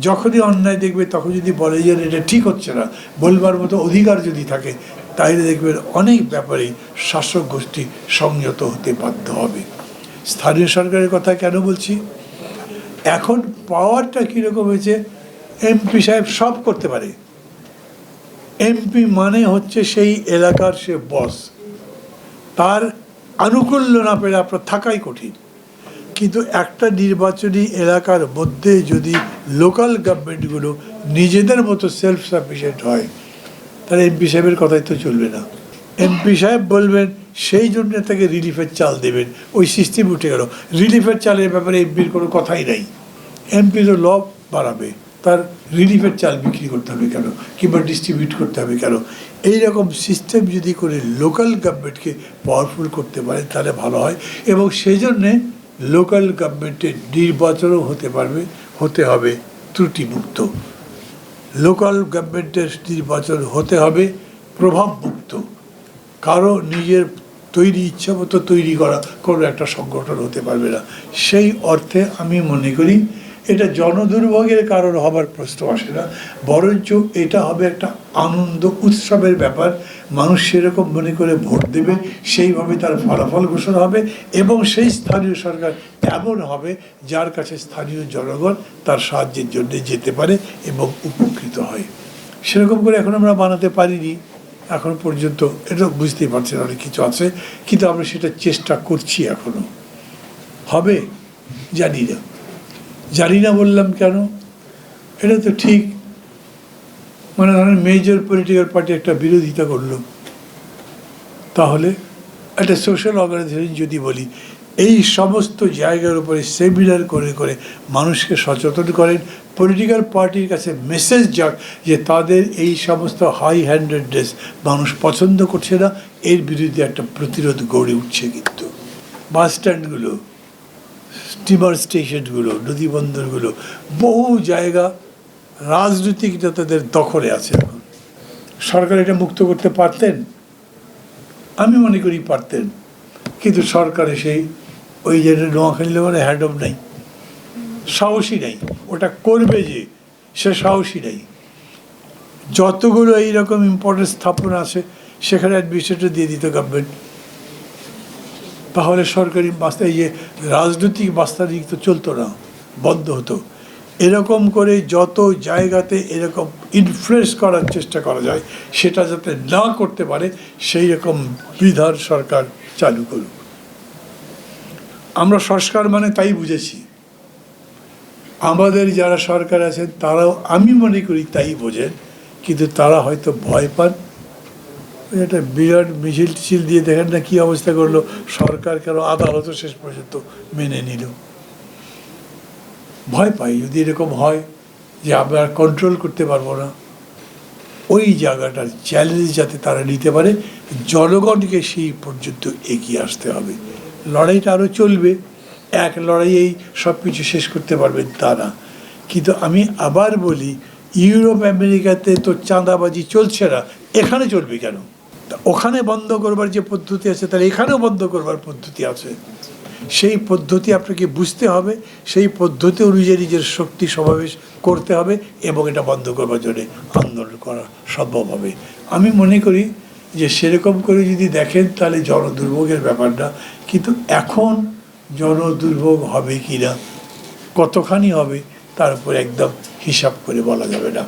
যখনই অন্যায় দেখবে, তখন যদি বলে যে এটা ঠিক হচ্ছে না, বলবার মতো অধিকার যদি থাকে, তাহলে দেখবেন অনেক ব্যাপারেই শাসক গোষ্ঠী সংযত হতে বাধ্য হবে। স্থানীয় সরকারের কথা কেন বলছি? এখন পাওয়ারটা কীরকম হয়েছে? এমপি সাহেব সব করতে পারে। এমপি মানে হচ্ছে সেই এলাকার সে বস তার আনুকূল্য না পেলে আপনার থাকাই কঠিন। কিন্তু একটা নির্বাচনী এলাকার মধ্যে যদি লোকাল গভর্নমেন্টগুলো নিজেদের মতো সেলফ সাফিসিয়েন্ট হয়। তাহলে এমপি সাহেবের কথাই তো চলবে না। এমপি সাহেব বলবেন, সেই জন্য তাকে রিলিফের চাল দেবেন। ওই সিস্টেম উঠে গেল। রিলিফের চালের ব্যাপারে এমপির কোনো কথাই নাই। এমপি তো ল বাড়াবে। তার রিলিফের চাল বিক্রি করতে হবে কেন? কিংবা ডিস্ট্রিবিউট করতে হবে কেন? এই রকম সিস্টেম যদি করে লোকাল গভর্নমেন্টকে পাওয়ারফুল করতে পারে, তাহলে ভালো হয়। এবং সেই জন্যে লোকাল গভর্নমেন্টের নির্বাচনও হতে পারবে। হতে হবে ত্রুটিমুক্ত। লোকাল গভর্নমেন্টের নির্বাচন হতে হবে প্রভাবমুক্ত। কারও নিজের তৈরি ইচ্ছা মতো তৈরি করা কোনো একটা সংগঠন হতে পারবে না। সেই অর্থে আমি মনে করি এটা জনদুর্ভোগের কারণ হবার প্রশ্ন আসে না। বরঞ্চ এটা হবে একটা আনন্দ উৎসবের ব্যাপার। মানুষ সেরকম মনে করে ভোট দেবে, সেইভাবে তার ফলাফল ঘোষণা হবে এবং সেই স্থানীয় সরকার এমন হবে, যার কাছে স্থানীয় জনগণ তার সাহায্যের জন্য যেতে পারে এবং উপকৃত হয়। সেরকম করে এখন আমরা বানাতে পারিনি। এখন পর্যন্ত এটা বুঝতেই পারছেন অনেক কিছু আছে, কিন্তু আমরা সেটা চেষ্টা করছি এখনও। হবে? জানি না। জানি না বললাম কেন? এটা তো ঠিক। মানে ধরেন মেজর পলিটিক্যাল পার্টি একটা বিরোধিতা করল, তাহলে একটা সোশ্যাল অর্গানাইজেশন যদি বলি, এই সমস্ত জায়গার উপরে সেমিনার করে করে মানুষকে সচেতন করেন পলিটিক্যাল পার্টির কাছে মেসেজ যাক যে তাদের এই সমস্ত হাই হ্যান্ডেডনেস মানুষ পছন্দ করছে না, এর বিরুদ্ধে একটা প্রতিরোধ গড়ে উঠছে কিন্তু। বাস স্ট্যান্ডগুলো স্টিমার স্টেশনগুলো নদীবন্দরগুলো, বহু জায়গা রাজনৈতিক নেতাদের দখলে আছে এখন। সরকার এটা মুক্ত করতে পারতেন? আমি মনে করি পারতেন। কিন্তু সরকারে সেই ওই যে নোয়াখালী লেভেলে হ্যান্ডম নাই। সাহসী নেই। ওটা করবে যে, সে সাহসী নেই। যতগুলো এইরকম ইম্পর্টেন্ট স্থাপনা আছে, সেখানে অ্যাডমিনিস্ট্রেটর দিয়ে দিত গভর্নমেন্ট তাহলে সরকারি বাস্তা এই যে রাজনৈতিক বাস্তানিক তো চলতো না, বন্ধ হতো। এরকম করে যত জায়গাতে এরকম ইনফ্লুয়েস করার চেষ্টা করা যায়, সেটা যাতে না করতে পারে, সেই রকম বিধান সরকার চালু করুক। আমরা সংস্কার মানে তাই বুঝেছি। আমাদের যারা সরকার আছেন, তারাও আমি মনে করি তাই বোঝেন, কিন্তু তারা হয়তো ভয় পান। একটা বিরাট মিছিল টিছিল দিয়ে দেখেন না কী অবস্থা করল। সরকার কেন আদালতও শেষ পর্যন্ত মেনে নিল। ভয় পাই, যদি এরকম হয় যে আমরা কন্ট্রোল করতে পারব না। ওই জায়গাটার চ্যালেঞ্জ যাতে তারা নিতে পারে, জনগণকে সেই পর্যন্ত এগিয়ে আসতে হবে। লড়াইটা আরও চলবে, এক লড়াইয়েই সব কিছু শেষ করতে পারবেন তারা। কিন্তু আমি আবার বলি, ইউরোপ, আমেরিকাতে তো চাঁদাবাজি চলছে না, এখানে চলবে কেন? ওখানে বন্ধ করবার যে পদ্ধতি আছে, তাহলে এখানেও বন্ধ করবার পদ্ধতি আছে। সেই পদ্ধতি আপনাকে বুঝতে হবে, সেই পদ্ধতি অনুযায়ী নিজের শক্তি সমাবেশ করতে হবে এবং এটা বন্ধ করবার জন্য আন্দোলন করা সম্ভব হবে। আমি মনে করি যে সেরকম করে যদি দেখেন তাহলে জনদুর্ভোগের ব্যাপারটা, কিন্তু এখন জনদুর্ভোগ হবে কি না কতখানি হবে তার উপর একদম হিসাব করে বলা যাবে না।